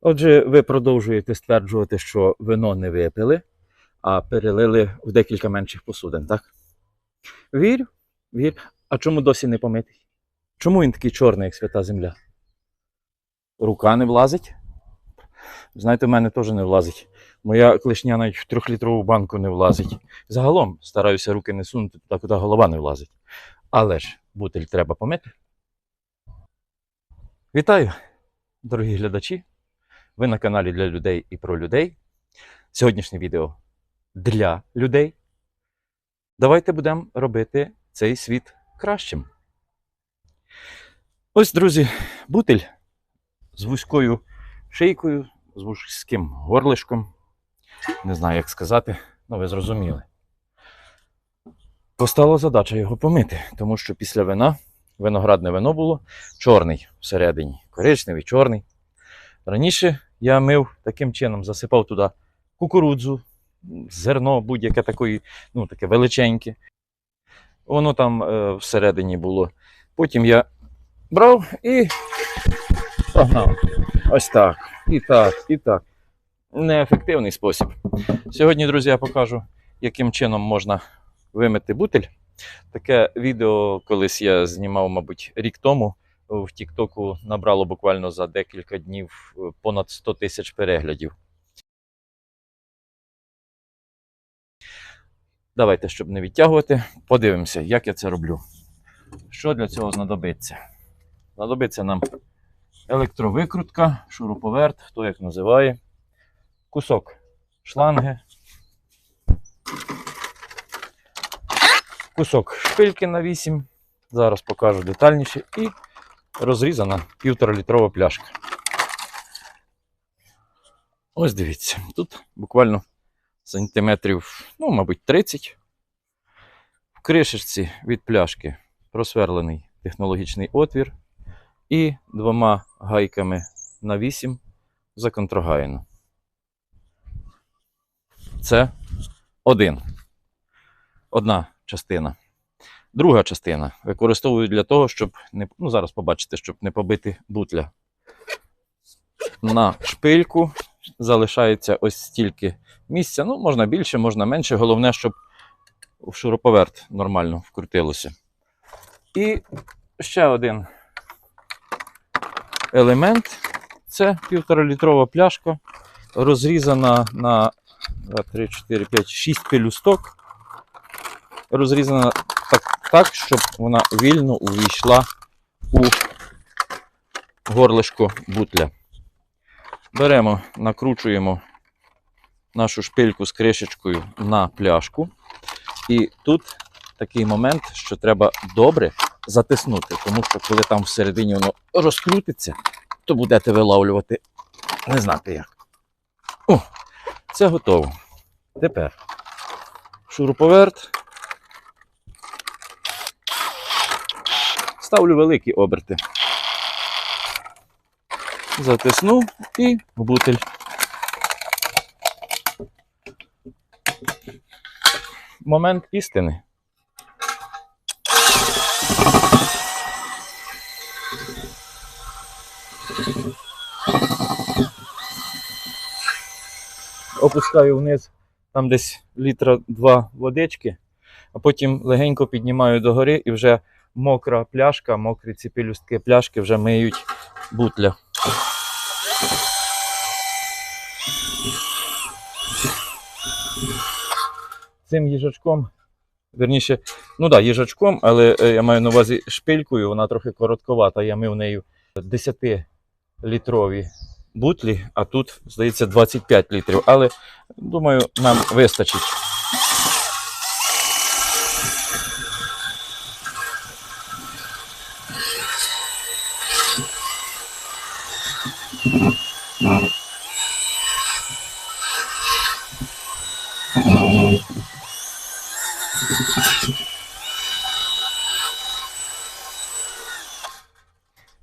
Отже, ви продовжуєте стверджувати, що вино не випили, а перелили в декілька менших посудин, так? Вірю, вірю. А чому досі не помитий? Чому він такий чорний, як свята земля? Рука не влазить? Знаєте, в мене теж не влазить. Моя клешня навіть в трьохлітрову банку не влазить. Загалом стараюся руки не сунути туди, куди голова не влазить. Але ж бутиль треба помити. Вітаю, дорогі глядачі! Ви на каналі для людей і про людей. Сьогоднішнє відео для людей. Давайте будемо робити цей світ кращим. Ось, друзі, бутиль з вузькою шийкою, з вузьким горлишком. Не знаю, як сказати, але ви зрозуміли. Постала задача його помити, тому що після вина виноградне вино було чорний всередині, коричневий, чорний. Раніше я мив таким чином, засипав туди кукурудзу, зерно будь-яке такої, ну, таке величеньке. Воно там е, всередині було. Потім я брав і погнав. Ось так. І так, і так. Неефективний спосіб. Сьогодні, друзі, я покажу, яким чином можна вимити бутиль. Таке відео колись я знімав, мабуть, рік тому в Тіктоку набрало буквально за декілька днів е, понад 100 тисяч переглядів. Давайте, щоб не відтягувати, подивимося, як я це роблю. Що для цього знадобиться? Знадобиться нам електровикрутка, шуруповерт, хто як називає, кусок шланги, кусок шпильки на 8. Зараз покажу детальніше. І розрізана півтора-літрова пляшка. Ось дивіться, тут буквально сантиметрів, ну, мабуть, 30. В кришечці від пляшки просверлений технологічний отвір і двома гайками на 8 законтрогаєно. Це один. Одна частина. Друга частина використовую для того, щоб не, ну зараз побачите, щоб не побити бутля. На шпильку залишається ось стільки місця. Ну, можна більше, можна менше. Головне, щоб в шуруповерт нормально вкрутилося. І ще один елемент це півторалітрова пляшка, розрізана на 3, 4, 5, 6 пелюсток. Розрізана так, щоб вона вільно увійшла у горлишко бутля. Беремо, накручуємо нашу шпильку з кришечкою на пляшку. І тут такий момент, що треба добре затиснути, тому що коли там всередині воно розкрутиться, то будете виловлювати не знати як. О, це готово. Тепер шуруповерт. Ставлю великі оберти. Затиснув і в бутиль. Момент істини. Опускаю вниз, там десь літра два водички, а потім легенько піднімаю догори і вже мокра пляшка, мокрі ці пелюстки пляшки вже миють бутля. Цим їжачком, верніше, ну да, їжачком, але е, я маю на увазі шпилькою, вона трохи коротковата. Я мив нею 10-літрові бутлі, а тут, здається, 25 літрів. Але думаю, нам вистачить.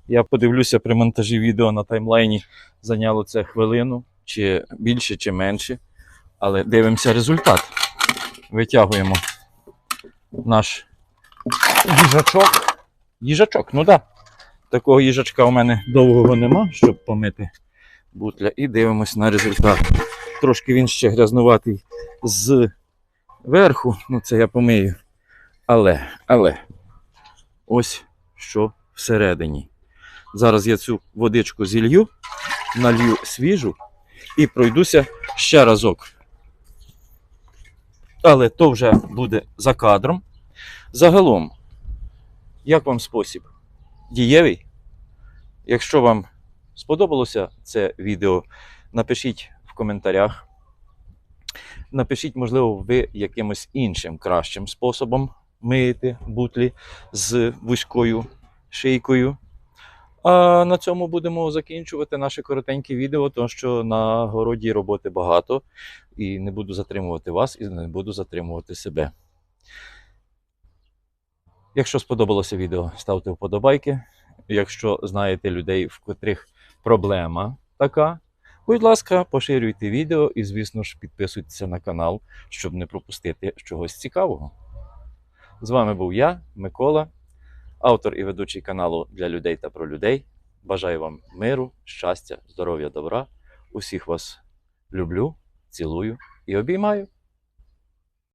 Я подивлюся при монтажі відео на таймлайні. Зайняло це хвилину, чи більше, чи менше. Але дивимося результат. Витягуємо наш їжачок. Їжачок, ну так. Да. Такого їжачка у мене довгого нема, щоб помити бутля і дивимось на результат. Трошки він ще грязнуватий з верху, ну це я помию. Але, але, ось що всередині. Зараз я цю водичку зілью, налью свіжу і пройдуся ще разок. Але то вже буде за кадром. Загалом, як вам спосіб? Дієвий? Якщо вам сподобалося це відео, напишіть в коментарях. Напишіть, можливо, ви якимось іншим кращим способом миєте бутлі з вузькою шийкою. А на цьому будемо закінчувати наше коротеньке відео, тому що на городі роботи багато, і не буду затримувати вас, і не буду затримувати себе. Якщо сподобалося відео, ставте вподобайки. Якщо знаєте людей, в котрих проблема така, будь ласка, поширюйте відео і, звісно ж, підписуйтеся на канал, щоб не пропустити чогось цікавого. З вами був я, Микола, автор і ведучий каналу для людей та про людей. Бажаю вам миру, щастя, здоров'я, добра. Усіх вас люблю, цілую і обіймаю.